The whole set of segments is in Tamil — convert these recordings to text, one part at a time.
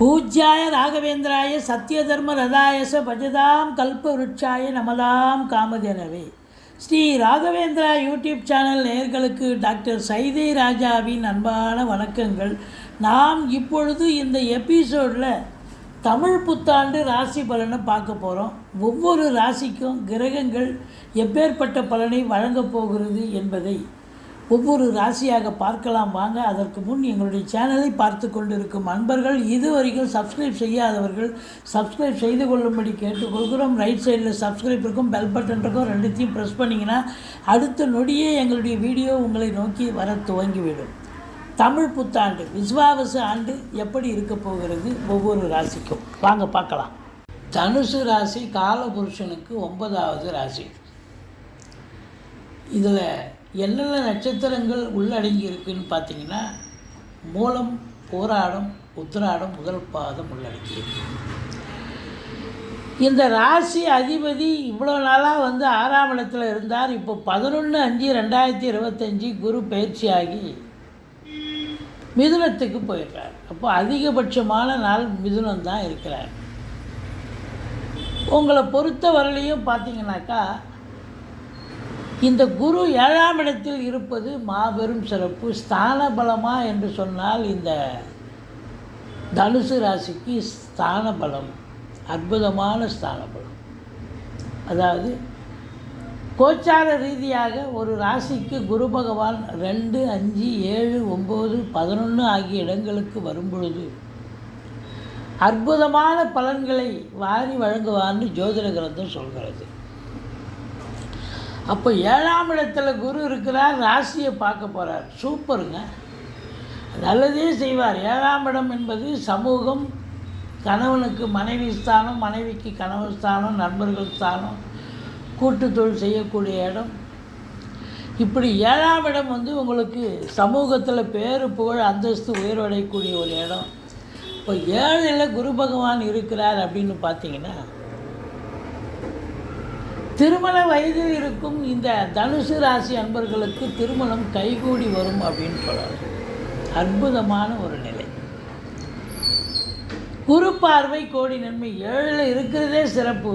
பூஜ்யாய ராகவேந்திராய சத்யதர்ம ரதாயச பஜதாம் கல்பவருட்சாய நமதாம் காமதேனவே. ஸ்ரீ ராகவேந்திரா யூடியூப் சேனல் நேயர்களுக்கு டாக்டர் சைதை ராஜாவின் அன்பான வணக்கங்கள். நாம் இப்பொழுது இந்த எபிசோடில் தமிழ் புத்தாண்டு ராசி பலனை பார்க்க போகிறோம் ஒவ்வொரு ராசிக்கும் கிரகங்கள் எப்பேற்பட்ட பலனை வழங்கப் போகிறது என்பதை ஒவ்வொரு ராசியாக பார்க்கலாம். வாங்க அதற்கு முன் எங்களுடைய சேனலை பார்த்து கொண்டிருக்கும் அன்பர்கள் இதுவரைக்கும் சப்ஸ்கிரைப் செய்யாதவர்கள் சப்ஸ்கிரைப் செய்து கொள்ளும்படி கேட்டுக்கொள்கிறோம். ரைட் சைடில் சப்ஸ்கிரைப் இருக்கும் பெல் பட்டன் இருக்கும் ரெண்டுத்தையும் ப்ரெஸ் பண்ணிங்கன்னா அடுத்த நொடியே எங்களுடைய வீடியோ உங்களை நோக்கி வர துவங்கிவிடும். தமிழ் புத்தாண்டு விஸ்வாவச ஆண்டு எப்படி இருக்க போகிறது ஒவ்வொரு ராசிக்கும்? வாங்க பார்க்கலாம். தனுசு ராசி காலபுருஷனுக்கு ஒன்பதாவது ராசி. இதில் என்னென்ன நட்சத்திரங்கள் உள்ளடங்கி இருக்குன்னு பார்த்தீங்கன்னா மூலம் போராடம் உத்திராடம் முதல் பாதம் உள்ளடங்கியிருக்கு. இந்த ராசி அதிபதி இவ்வளோ நாளாக வந்து ஆறாம் இடத்துல இருந்தார். இப்போ பதினொன்று அஞ்சு ரெண்டாயிரத்தி இருபத்தஞ்சி குரு பயிற்சியாகி மிதுனத்துக்கு போயிடுறார். அப்போ அதிகபட்சமான நாள் மிதுனம் தான் இருக்கிறார். உங்களை பொறுத்த வரலையும் பார்த்தீங்கன்னாக்கா இந்த குரு ஏழாம் இடத்தில் இருப்பது மாபெரும் சிறப்பு. ஸ்தான பலமா என்று சொன்னால் இந்த தனுசு ராசிக்கு ஸ்தான பலம் அற்புதமான ஸ்தான பலம் அதாவது கோச்சார ரீதியாக ஒரு ராசிக்கு குரு பகவான் ரெண்டு அஞ்சு ஏழு ஒம்பது பதினொன்று ஆகிய இடங்களுக்கு வரும்பொழுது அற்புதமான பலன்களை வாரி வழங்குவான்னு ஜோதிட கிரந்தம் சொல்கிறது. அப்போ ஏழாம் இடத்துல குரு இருக்கிறார் ராசியை பார்க்க போகிறார் சூப்பருங்க. நல்லதே செய்வார். ஏழாம் இடம் என்பது சமூகம் கணவனுக்கு மனைவி ஸ்தானம் மனைவிக்கு கணவன் ஸ்தானம் நண்பர்கள் ஸ்தானம் கூட்டு தொழில் செய்யக்கூடிய இடம். இப்படி ஏழாம் இடம் வந்து உங்களுக்கு சமூகத்தில் பேரு புகழ் அந்தஸ்து உயர்வடையக்கூடிய ஒரு இடம். இப்போ ஏழில் குரு பகவான் இருக்கிறார் அப்படின்னு பார்த்தீங்கன்னா திருமண வயதில் இருக்கும் இந்த தனுசு ராசி அன்பர்களுக்கு திருமணம் கைகூடி வரும் அப்படின்னு சொல்லலாம். அற்புதமான ஒரு நிலை. குரு பார்வை கோடி நன்மை. ஏழு இருக்கிறதே சிறப்பு.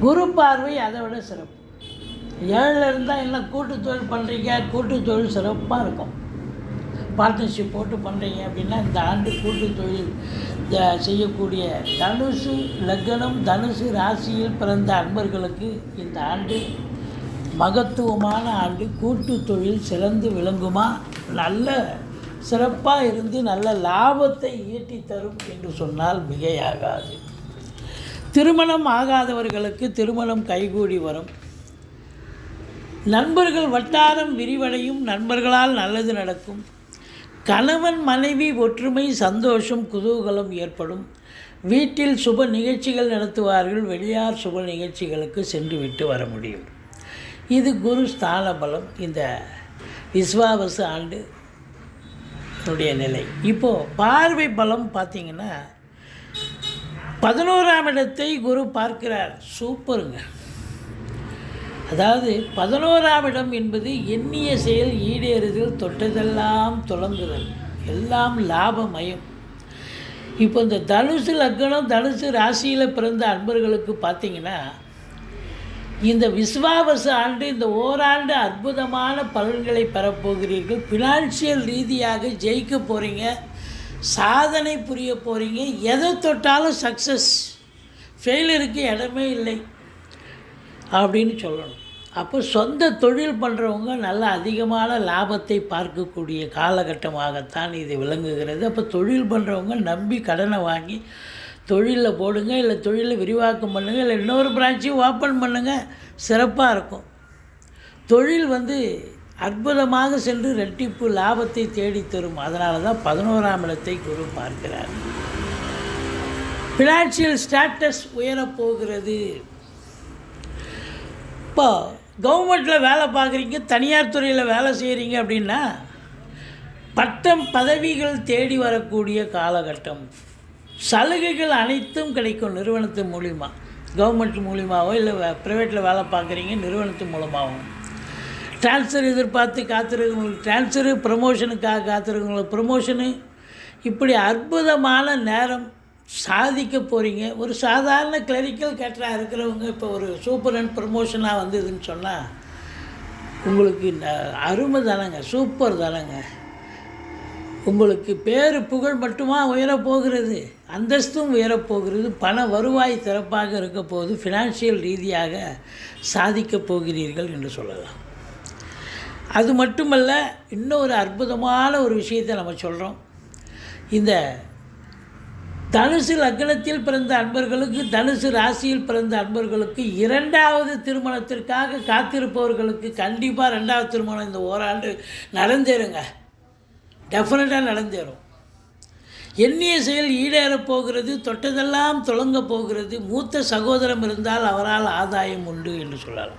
குரு பார்வை அதை விட சிறப்பு. ஏழில் இருந்தால் என்ன கூட்டு தொழில் பண்ணுறீங்க கூட்டு தொழில் சிறப்பாக இருக்கும். பார்ட்னர்ஷிப் போட்டு பண்ணுறீங்க அப்படின்னா இந்த ஆண்டு கூட்டு தொழில் செய்யக்கூடிய தனுசு லக்னம் தனுசு ராசியில் பிறந்த அன்பர்களுக்கு இந்த ஆண்டு மகத்துவமான ஆண்டு. கூட்டு தொழில் சிறந்து விளங்குமா? நல்ல சிறப்பாக இருந்து நல்ல லாபத்தை ஈட்டி தரும் என்று சொன்னால் மிகையாகாது. திருமணம் ஆகாதவர்களுக்கு திருமணம் கைகூடி வரும். நண்பர்கள் வட்டாரம் விரிவடையும். நண்பர்களால் நல்லது நடக்கும். கணவன் மனைவி ஒற்றுமை சந்தோஷம் குதூகலம் ஏற்படும். வீட்டில் சுப நிகழ்ச்சிகள் நடத்துவார்கள். வெளியார் சுப நிகழ்ச்சிகளுக்கு சென்று விட்டு வர முடியும். இது குரு ஸ்தான பலம் இந்த விஸ்வாவசு ஆண்டுடைய நிலை. இப்போது பார்வை பலம் பார்த்தீங்கன்னா பதினோராம் இடத்தை குரு பார்க்கிறார். சூப்பருங்க. அதாவது பதினோராம் இடம் என்பது எண்ணிய செயல் ஈடேறுதல் தொட்டதெல்லாம் தொடங்குதல் எல்லாம் லாபமயம். இப்போ இந்த தனுசு லக்னம் தனுசு ராசியில் பிறந்த அன்பர்களுக்கு பார்த்தீங்கன்னா இந்த விஸ்வாவச ஆண்டு இந்த ஓராண்டு அற்புதமான பலன்களை பெறப்போகிறீர்கள் ஃபினான்ஷியல் ரீதியாக ஜெயிக்க போகிறீங்க சாதனை புரிய போகிறீங்க எதை தொட்டாலும் சக்ஸஸ் ஃபெயிலருக்கு இடமே இல்லை. அப்படின்னு சொல்லணும். அப்போ சொந்த தொழில் பண்ணுறவங்க நல்ல அதிகமான லாபத்தை பார்க்கக்கூடிய காலகட்டமாகத்தான் இது விளங்குகிறது. அப்போ தொழில் பண்ணுறவங்க நம்பி கடனை வாங்கி தொழிலில் போடுங்க இல்லை தொழிலை விரிவாக்கம் பண்ணுங்கள் இல்லை இன்னொரு பிரான்ச்சையும் ஓப்பன் பண்ணுங்கள் சிறப்பாக இருக்கும். தொழில் வந்து அற்புதமாக சென்று ரெட்டிப்பு லாபத்தை தேடித்தரும். அதனால தான் பதினோராம் இடத்தை குரு பார்க்கிறார். ஃபினான்ஷியல் ஸ்டேட்டஸ் உயரப்போகிறது இப்போ கவர்மெண்ட்டில் வேலை பார்க்குறீங்க தனியார் துறையில் வேலை செய்கிறீங்க அப்படின்னா பட்டம் பதவிகள் தேடி வரக்கூடிய காலகட்டம். சலுகைகள் அனைத்தும் கிடைக்கும் நிறுவனத்து மூலிமா கவர்மெண்ட் மூலிமாவோ இல்லை ப்ரைவேட்டில் வேலை பார்க்குறீங்க நிறுவனத்து மூலமாகவும் ட்ரான்ஸ்ஃபர் எதிர்பார்த்து காத்திருக்கவங்களுக்கு டிரான்ஸ்ஃபரு ப்ரமோஷனுக்காக காத்திருக்கவங்களுக்கு ப்ரமோஷனு இப்படி அற்புதமான நேரம் சாதிக்க போகிறீங்க ஒரு சாதாரண கிளரிக்கல் கேட்டராக இருக்கிறவங்க இப்போ ஒரு சூப்பர் அண்ட் ப்ரமோஷனாக வந்ததுன்னு சொன்னால் உங்களுக்கு அருமை தானங்க சூப்பர் தானங்க. உங்களுக்கு பேர் புகழ் மட்டுமா உயரப்போகிறது அந்தஸ்தும் உயரப் போகிறது. பண வருவாய் சிறப்பாக இருக்க ஃபினான்ஷியல் ரீதியாக சாதிக்கப் போகிறீர்கள் என்று சொல்லலாம். அது மட்டுமல்ல இன்னொரு அற்புதமான ஒரு விஷயத்தை நம்ம சொல்கிறோம் இந்த தனுசு லக்னத்தில் பிறந்த அன்பர்களுக்கு தனுசு ராசியில் பிறந்த அன்பர்களுக்கு இரண்டாவது திருமணத்திற்காக காத்திருப்பவர்களுக்கு கண்டிப்பாக ரெண்டாவது திருமணம் இந்த ஓராண்டு நடந்தேருங்க டெஃபினட்டாக நடந்தேறும். எண்ணிய செயல் ஈடேறப் போகிறது தொட்டதெல்லாம் தொடங்க போகிறது. மூத்த சகோதரம் இருந்தால் அவரால் ஆதாயம் உண்டு என்று சொல்லலாம்.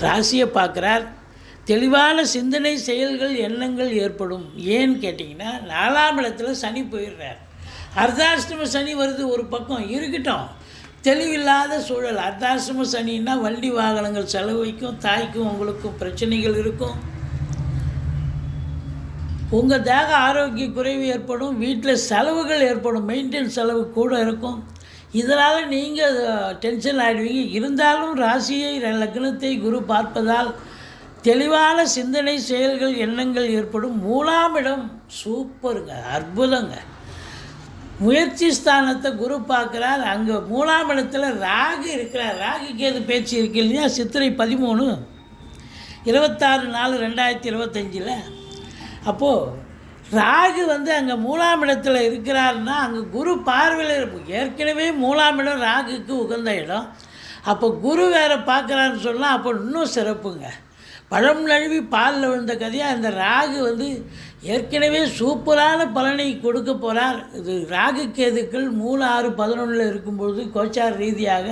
ராசியை பார்க்குறார் தெளிவான சிந்தனை செயல்கள் எண்ணங்கள் ஏற்படும். ஏன்னு கேட்டிங்கன்னா நாலாம் இடத்துல சனி போயிடுறார். அர்த்தாஷ்டம சனி வருது ஒரு பக்கம் இருக்கட்டும். தெளிவில்லாத சூழல். அர்த்தாஷ்டம சனின்னா வண்டி வாகனங்கள் செலவைக்கும் தாய்க்கும் உங்களுக்கும் பிரச்சனைகள் இருக்கும். உங்கள் தேக ஆரோக்கிய குறைவு ஏற்படும் வீட்டில் செலவுகள் ஏற்படும் மெயின்டெனன்ஸ் செலவு கூட இருக்கும். இதனால் நீங்கள் டென்ஷன் ஆகிடுவீங்க இருந்தாலும் ராசியை லக்னத்தை குரு பார்ப்பதால் தெளிவான சிந்தனை செயல்கள் எண்ணங்கள் ஏற்படும். மூணாம் இடம் சூப்பருங்க அற்புதங்க. முயற்சி ஸ்தானத்தை குரு பார்க்குறார். அங்கே மூணாம் இடத்துல ராகு இருக்கிறார். ராகுக்கு எது பேச்சு இருக்கு இல்லையா? சித்திரை பதிமூணு இருபத்தாறு நாலு ரெண்டாயிரத்தி இருபத்தஞ்சில். அப்போது ராகு வந்து அங்கே மூலாம் இடத்துல இருக்கிறாருன்னா அங்கே குரு பார்வையில் இருக்கும் ஏற்கனவே மூணாம் இடம் ராகுக்கு உகந்த இடம். அப்போ குரு வேறு பார்க்குறாருன்னு சொன்னால் அப்போ இன்னும் சிறப்புங்க. பழம் நழுவி பாலில் விழுந்த கதையாக இந்த ராகு வந்து ஏற்கனவே சூப்பரான பலனை கொடுக்க போகிறார் இது ராகு கேதுக்கள் மூணு ஆறு பதினொன்றில் இருக்கும்பொழுது கோச்சார் ரீதியாக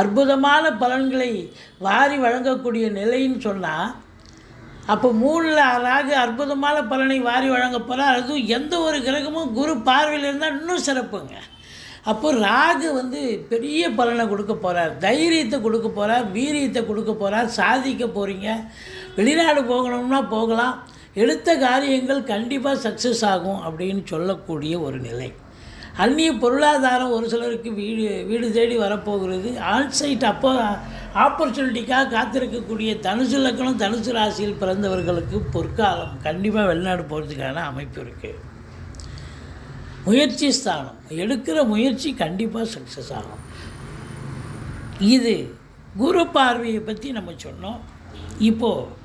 அற்புதமான பலன்களை வாரி வழங்கக்கூடிய நிலைன்னு சொன்னால் அப்போ மூணில் ராகு அற்புதமான பலனை வாரி வழங்க போகிறார் அதுவும் எந்த ஒரு கிரகமும் குரு பார்வையில் இருந்தால் இன்னும் சிறப்புங்க. அப்போ ராகு வந்து பெரிய பலனை கொடுக்க போகிறார் தைரியத்தை கொடுக்க போகிறார் வீரியத்தை கொடுக்க போகிறார் சாதிக்க போகிறீங்க வெளிநாடு போகணும்னா போகலாம். எடுத்த காரியங்கள் கண்டிப்பாக சக்ஸஸ் ஆகும் அப்படின்னு சொல்லக்கூடிய ஒரு நிலை. அந்நிய பொருளாதாரம் ஒரு சிலருக்கு வீடு வீடு தேடி வரப்போகிறது. ஆன்சைட் அப்போ ஆப்பர்ச்சுனிட்டிக்காக காத்திருக்கக்கூடிய தனுசு லக்கணம் தனுசு ராசியில் பிறந்தவர்களுக்கு பொற்காலம் கண்டிப்பாக வெளிநாடு போகிறதுக்கான அமைப்பு இருக்குது முயற்சி ஸ்தானம். எடுக்கிற முயற்சி கண்டிப்பாக சக்ஸஸ் ஆகும். இது குரு பார்வையை பற்றி நம்ம சொன்னோம். இப்போது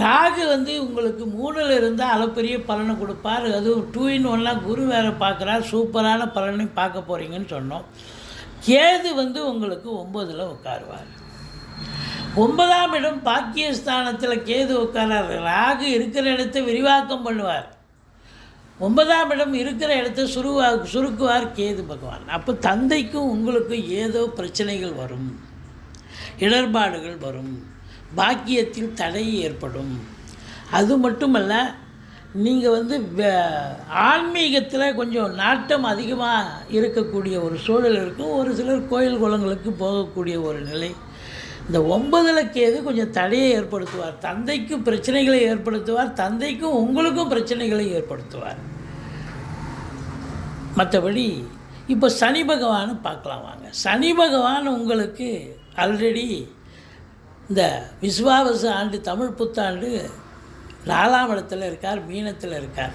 ராகு வந்து உங்களுக்கு மூணில் இருந்தால் அளப்பெரிய பலனை கொடுப்பார். அதுவும் டூ இன் ஒன்லாம் குரு வேறு பார்க்குறார். சூப்பரான பலனை பார்க்க போகிறீங்கன்னு சொன்னோம். கேது வந்து உங்களுக்கு ஒம்பதில் உட்காருவார். ஒன்பதாம் இடம் பாக்கியஸ்தானத்தில் கேது உட்காரார். ராகு இருக்கிற இடத்த விரிவாக்கம் பண்ணுவார். ஒன்பதாம் இடம் இருக்கிற இடத்த சுருவா சுருக்குவார் கேது பகவான். அப்போ தந்தைக்கும் உங்களுக்கும் ஏதோ பிரச்சனைகள் வரும். இடர்பாடுகள் வரும். பாக்கியத்தில் தடை ஏற்படும். அது மட்டுமல்ல நீங்கள் வந்து வே- ஆன்மீகத்தில் கொஞ்சம் நாட்டம் அதிகமாக இருக்கக்கூடிய ஒரு சூழல் இருக்கும். ஒரு சிலர் கோயில் குளங்களுக்கு போகக்கூடிய ஒரு நிலை. இந்த ஒன்பதில் கேது கொஞ்சம் தடையை ஏற்படுத்துவார்? தந்தைக்கும் பிரச்சனைகளை ஏற்படுத்துவார். தந்தைக்கும் உங்களுக்கும் பிரச்சனைகளை ஏற்படுத்துவார். மற்றபடி இப்போ சனி பகவான் பார்க்கலாம் வாங்க. சனி பகவான் உங்களுக்கு ஆல்ரெடி இந்த விஸ்வாவச ஆண்டு தமிழ் புத்தாண்டு நாலாம் இடத்துல இருக்கார் மீனத்தில் இருக்கார்.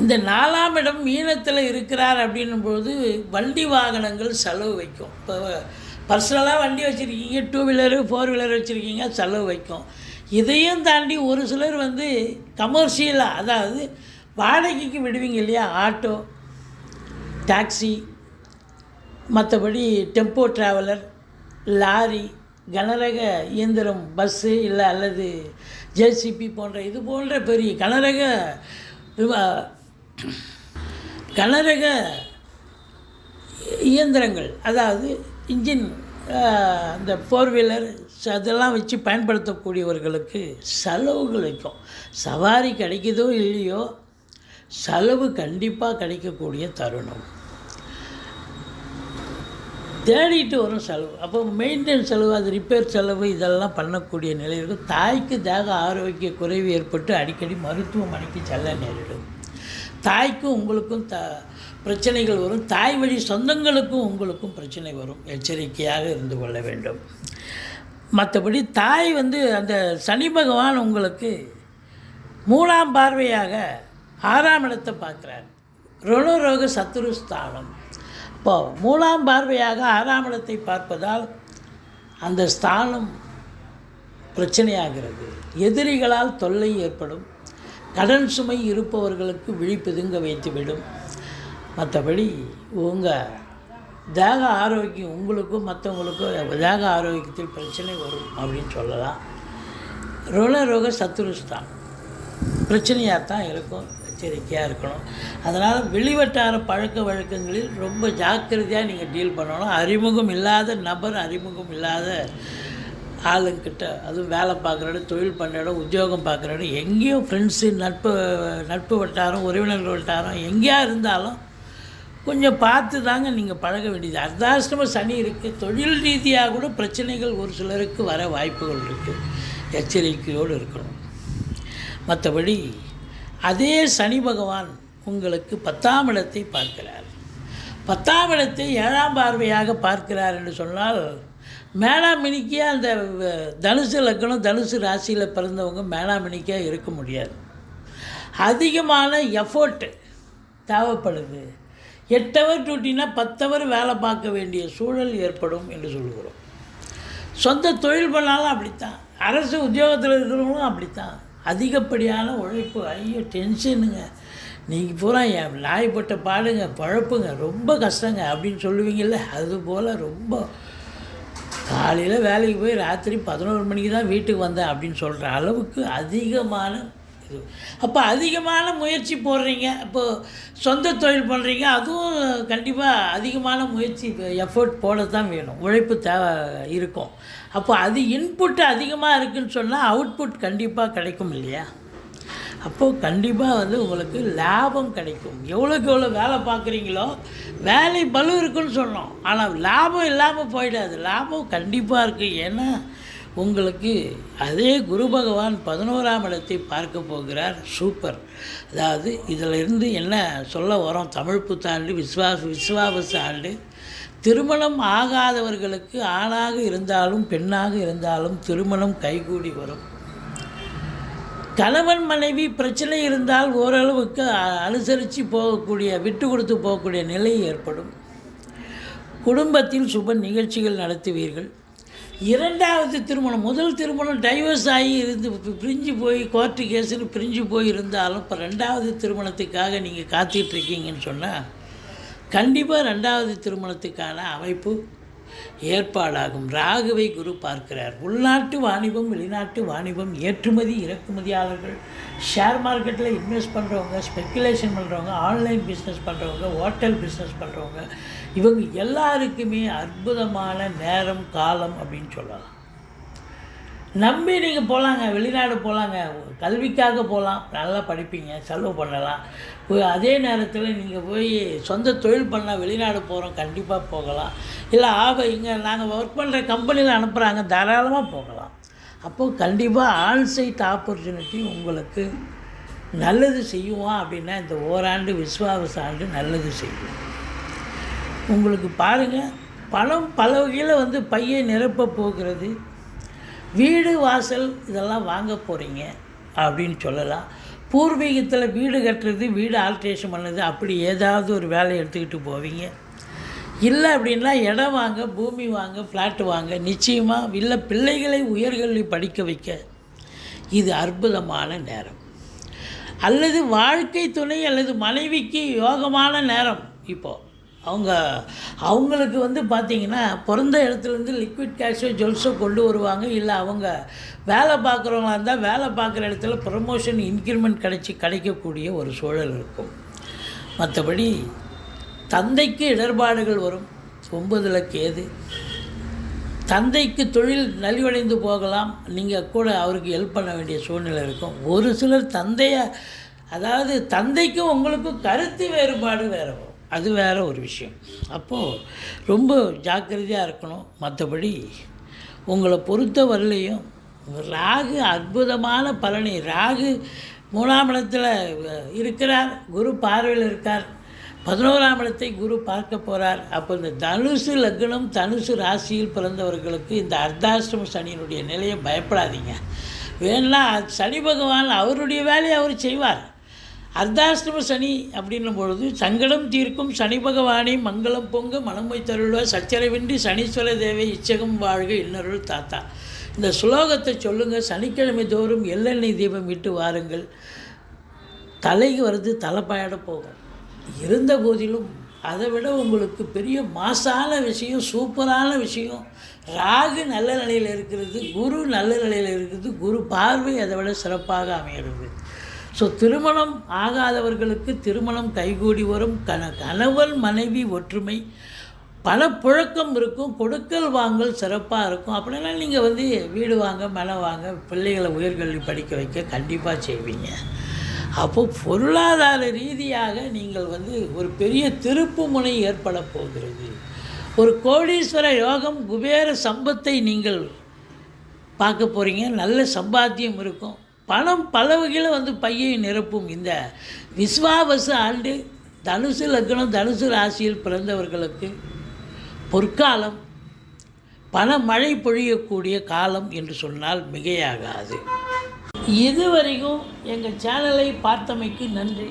இந்த நாலாம் இடம் மீனத்தில் இருக்கிறார் அப்படின்னும்போது வண்டி வாகனங்கள் செலவு வைக்கும். இப்போ பர்சனலாக வண்டி வச்சுருக்கீங்க டூ வீலரு ஃபோர் வீலர் வச்சுருக்கீங்க செலவு வைக்கும். இதையும் தாண்டி ஒரு சிலர் வந்து கமர்ஷியலாக அதாவது வாடகைக்கு விடுவீங்க இல்லையா ஆட்டோ டாக்ஸி மற்றபடி டெம்போ ட்ராவலர் லாரி கனரக இயந்திரம் பஸ்ஸு இல்லை அல்லது ஜேசிபி போன்ற இது போன்ற பெரிய கனரக கனரக இயந்திரங்கள் அதாவது இன்ஜின் அந்த ஃபோர் வீலர் அதெல்லாம் வச்சு பயன்படுத்தக்கூடியவர்களுக்கு செலவுகள் வைக்கும் சவாரி கிடைக்குதோ இல்லையோ செலவு கண்டிப்பாக கிடைக்கக்கூடிய தருணம். தேடிட்டு வரும் செலவு. அப்போ மெயின்டெனன்ஸ் செலவு அது ரிப்பேர் செலவு இதெல்லாம் பண்ணக்கூடிய நிலை இருக்கும் தாய்க்கு தேக ஆரோக்கிய குறைவு ஏற்பட்டு அடிக்கடி மருத்துவமனைக்கு செல்ல நேரிடும். தாய்க்கும் உங்களுக்கும் த பிரச்சனைகள் வரும். தாய் வழி சொந்தங்களுக்கும் உங்களுக்கும் பிரச்சனை வரும். எச்சரிக்கையாக இருந்து கொள்ள வேண்டும். மற்றபடி தாய் வந்து அந்த சனி பகவான் உங்களுக்கு மூணாம் பார்வையாக ஆறாம் இடத்தை பார்க்குறார். ருணரோக சத்துருஸ்தானம் இப்போ மூணாம் பார்வையாக ஆறாம் இடத்தை பார்ப்பதால் அந்த ஸ்தானம் பிரச்சனையாகிறது. எதிரிகளால் தொல்லை ஏற்படும். கடன் சுமை இருப்பவர்களுக்கு விழிப்புதுங்க வைத்துவிடும். மற்றபடி உங்கள் தேக ஆரோக்கியம் உங்களுக்கும் மற்றவங்களுக்கும் தேக ஆரோக்கியத்தில் பிரச்சனை வரும் அப்படின்னு சொல்லலாம். ருணரோக சத்துருஸ்தான் பிரச்சனையாக தான் இருக்கும். எச்சரிக்கையாக இருக்கணும். அதனால் வெளிவட்டார பழக்க வழக்கங்களில் ரொம்ப ஜாக்கிரதையாக நீங்கள் டீல் பண்ணணும். அறிமுகம் இல்லாத நபர் அறிமுகம் இல்லாத ஆளுங்கிட்ட அதுவும் வேலை பார்க்குற இடம் தொழில் பண்ணுற இடம் உத்தியோகம் பார்க்குற இடம் எங்கேயும் ஃப்ரெண்ட்ஸு நட்பு நட்பு வட்டாரம் உறவினர்கள் வட்டாரம் எங்கேயா இருந்தாலும் கொஞ்சம் பார்த்து தாங்க நீங்கள் பழக வேண்டியது. அர்த்தாஷ்டம சனி இருக்குது தொழில் ரீதியாக கூட பிரச்சனைகள் ஒரு சிலருக்கு வர வாய்ப்புகள் இருக்குது எச்சரிக்கையோடு இருக்கணும். மற்றபடி அதே சனி பகவான் உங்களுக்கு பத்தாம் இடத்தை பார்க்கிறார். பத்தாம் இடத்தை ஏழாம் பார்வையாக பார்க்கிறார் என்று சொன்னால் மேலாமினிக்கியாக அந்த வ- தனுசு லக்னம் தனுசு ராசியில் பிறந்தவங்க மேலாமினிக்காக இருக்க முடியாது. அதிகமான எஃபோர்ட்டு தேவைப்படுது. எட்டு ஹவர் டியூட்டினா பத்து வேலை பார்க்க வேண்டிய சூழல் ஏற்படும் என்று சொல்கிறோம் சொந்த தொழில் பண்ணாலும் அப்படித்தான். அரசு உத்தியோகத்தில் இருக்கிறவங்களும் அப்படித்தான். அதிகப்படியான உழைப்பு. ஐயோ டென்ஷனுங்க நீங்கள் பூரா என் நாய்ப்பட்ட பாடுங்க பழப்புங்க. ரொம்ப கஷ்டங்க அப்படின்னு சொல்லுவீங்கள்ல அதுபோல் ரொம்ப. காலையில் வேலைக்கு போய் ராத்திரி பதினோரு மணிக்கு தான் வீட்டுக்கு வந்தேன் அப்படின்னு சொல்கிற அளவுக்கு அதிகமான இது அப்போ அதிகமான முயற்சி போடுறீங்க இப்போது சொந்த தொழில் பண்ணுறீங்க அதுவும் கண்டிப்பாக அதிகமான முயற்சி எஃபோர்ட் போட தான் வேணும். உழைப்பு தேவை இருக்கும். அப்போ அது இன்புட் அதிகமாக இருக்குதுன்னு சொன்னால் அவுட்புட் கண்டிப்பாக கிடைக்கும் இல்லையா? அப்போது கண்டிப்பாக வந்து உங்களுக்கு லாபம் கிடைக்கும். எவ்வளோக்கு எவ்வளோ வேலை பார்க்குறீங்களோ வேலை பலு இருக்குன்னு சொன்னோம். ஆனால் லாபம் இல்லாமல் போயிடாது. லாபம் கண்டிப்பாக இருக்குது ஏன்னா உங்களுக்கு அதே குரு பகவான் பதினோராம் இடத்தை பார்க்க போகிறார். சூப்பர். அதாவது இதிலிருந்து என்ன சொல்ல வரோம்? தமிழ் புத்தாண்டு விஸ்வாச விஸ்வாபச ஆண்டு திருமணம் ஆகாதவர்களுக்கு ஆணாக இருந்தாலும் பெண்ணாக இருந்தாலும் திருமணம் கைகூடி வரும். கணவன் மனைவி பிரச்சனை இருந்தால் ஓரளவுக்கு அனுசரித்து போகக்கூடிய விட்டு கொடுத்து போகக்கூடிய நிலை ஏற்படும். குடும்பத்தில் சுப நிகழ்ச்சிகள் நடத்துவீர்கள். இரண்டாவது திருமணம் முதல் திருமணம் டைவர்ஸ் ஆகி இருந்து பிரிஞ்சு போய் கோர்ட்டு கேஸுன்னு பிரிஞ்சு போய் இருந்தாலும் இப்போ ரெண்டாவது திருமணத்துக்காக நீங்கள் காத்துட்டு இருக்கீங்கன்னு சொன்னால் கண்டிப்பாக ரெண்டாவது திருமணத்துக்கான அமைப்பு ஏற்பாடாகும். ராகுவை குரு பார்க்கிறார். உள்நாட்டு வாணிபம் வெளிநாட்டு வாணிபம் ஏற்றுமதி இறக்குமதியாளர்கள் ஷேர் மார்க்கெட்டில் இன்வெஸ்ட் பண்ணுறவங்க ஸ்பெக்குலேஷன் பண்ணுறவங்க ஆன்லைன் பிஸ்னஸ் பண்ணுறவங்க ஹோட்டல் பிஸ்னஸ் பண்ணுறவங்க இவங்க எல்லாருக்குமே அற்புதமான நேரம் காலம் அப்படின்னு சொல்லலாம். நம்பி நீங்கள் போகலாங்க வெளிநாடு போகலாங்க கல்விக்காக போகலாம் நல்லா படிப்பீங்க செலவு பண்ணலாம். அதே நேரத்தில் நீங்கள் போய் சொந்த தொழில் பண்ணால் வெளிநாடு போகிறோம் கண்டிப்பாக போகலாம். இல்லை ஆக இங்கே நாங்கள் ஒர்க் பண்ணுற கம்பெனியில் அனுப்புகிறாங்க தாராளமாக போகலாம். அப்போது கண்டிப்பாக ஆன்சைட் ஆப்பர்ச்சுனிட்டி உங்களுக்கு நல்லது செய்யுமா அப்படின்னா இந்த ஓராண்டு விஸ்வாவச ஆண்டு நல்லது செய்யும். உங்களுக்கு பாருங்கள் பணம் பல வகையில் வந்து பையை நிரப்ப போகிறது. வீடு வாசல் இதெல்லாம் வாங்க போகிறீங்க அப்படின்னு சொல்லலாம். பூர்வீகத்தில் வீடு கட்டுறது வீடு ஆல்ட்ரேஷன் பண்ணது அப்படி ஏதாவது ஒரு வேலையை எடுத்துக்கிட்டு போவீங்க. இல்லை அப்படின்னா இடம் வாங்க பூமி வாங்க ஃப்ளாட்டு வாங்க நிச்சயமாக இல்லை பிள்ளைகளை உயர்கல்வி படிக்க வைக்க. இது அற்புதமான நேரம். அல்லது வாழ்க்கை துணை அல்லது மனைவிக்கு யோகமான நேரம் இப்போது அவங்க அவங்களுக்கு வந்து பார்த்திங்கன்னா பிறந்த இடத்துலேருந்து லிக்விட் கேஷோ ஜுவல்ஸோ கொண்டு வருவாங்க. இல்லை அவங்க வேலை பார்க்குறவங்களா இருந்தால் வேலை பார்க்குற இடத்துல ப்ரமோஷன் இன்க்ரிமெண்ட் கிடைச்சி கிடைக்கக்கூடிய ஒரு சூழல் இருக்கும். மற்றபடி தந்தைக்கு இடர்பாடுகள் வரும். ஒன்பதில் கேது தந்தைக்கு தொழில் நலிவடைந்து போகலாம். நீங்கள் கூட அவருக்கு ஹெல்ப் பண்ண வேண்டிய சூழ்நிலை இருக்கும். ஒரு சிலர் தந்தையை அதாவது தந்தைக்கும் உங்களுக்கும் கருத்து வேறுபாடு வேறு வரும். அது வேற ஒரு விஷயம். அப்போது ரொம்ப ஜாக்கிரதையாக இருக்கணும். மற்றபடி உங்களை பொறுத்த வரலையும் ராகு அற்புதமான பலனை ராகு மூணாம் இடத்தில் இருக்கிறார் குரு பார்வையில் இருக்கார். பதினோராம் இடத்தை குரு பார்க்க போகிறார் அப்போ இந்த தனுசு லக்னம் தனுசு ராசியில் பிறந்தவர்களுக்கு இந்த அர்த்தாஷ்டம சனியினுடைய நிலையை பயப்படாதீங்க. வேணா சனி பகவான் அவருடைய வேலையை அவர் செய்வார். அர்த்தாஷ்டம சனி அப்படின்னும் பொழுது சங்கடம் தீர்க்கும் சனி பகவானை மங்களம் பொங்க மனமை தருள சச்சரவின்றி சனீஸ்வர தேவை இச்சகம் வாழ்க இன்னருள் தாத்தா. இந்த ஸ்லோகத்தை சொல்லுங்கள் சனிக்கிழமை தோறும் எள்ளெண்ணெய் தீபம் விட்டு வாருங்கள். தலைக்கு வருது தலைப்பாயிட போகும். இருந்த போதிலும் அதை விட உங்களுக்கு பெரிய மாசான விஷயம் சூப்பரான விஷயம். ராகு நல்ல நிலையில் இருக்கிறது குரு நல்ல நிலையில் இருக்குது குரு பார்வை அதை விட சிறப்பாக அமைகிறது. ஸோ திருமணம் ஆகாதவர்களுக்கு திருமணம் கைகூடி வரும். கண கணவன் மனைவி ஒற்றுமை. பல புழக்கம் இருக்கும். கொடுக்கல் வாங்கல் சிறப்பாக இருக்கும். அப்படின்னா நீங்கள் வந்து வீடு வாங்க மனை வாங்க பிள்ளைகளை உயர்கல்வி படிக்க வைக்க கண்டிப்பாக செய்வீங்க. அப்போது பொருளாதார ரீதியாக நீங்கள் வந்து ஒரு பெரிய திருப்பு முனை ஏற்பட போகிறது. ஒரு கோடீஸ்வர யோகம் குபேர சம்பத்தை நீங்கள் பார்க்க போகிறீங்க நல்ல சம்பாத்தியம் இருக்கும். பணம் பல வகையில் வந்து பையை நிரப்பும். இந்த விஸ்வாவச ஆண்டு தனுசு லக்னம் தனுசு ராசியில் பிறந்தவர்களுக்கு பொற்காலம் பண மழை பொழியக்கூடிய காலம் என்று சொன்னால் மிகையாகாது. இதுவரைக்கும் எங்கள் சேனலை பார்த்தமைக்கு நன்றி.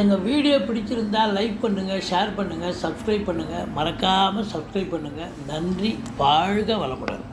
எங்கள் வீடியோ பிடிச்சிருந்தால் லைக் பண்ணுங்கள் ஷேர் பண்ணுங்கள் சப்ஸ்கிரைப் பண்ணுங்கள் மறக்காமல் சப்ஸ்கிரைப் பண்ணுங்கள் நன்றி வாழ்க வளமுடன்.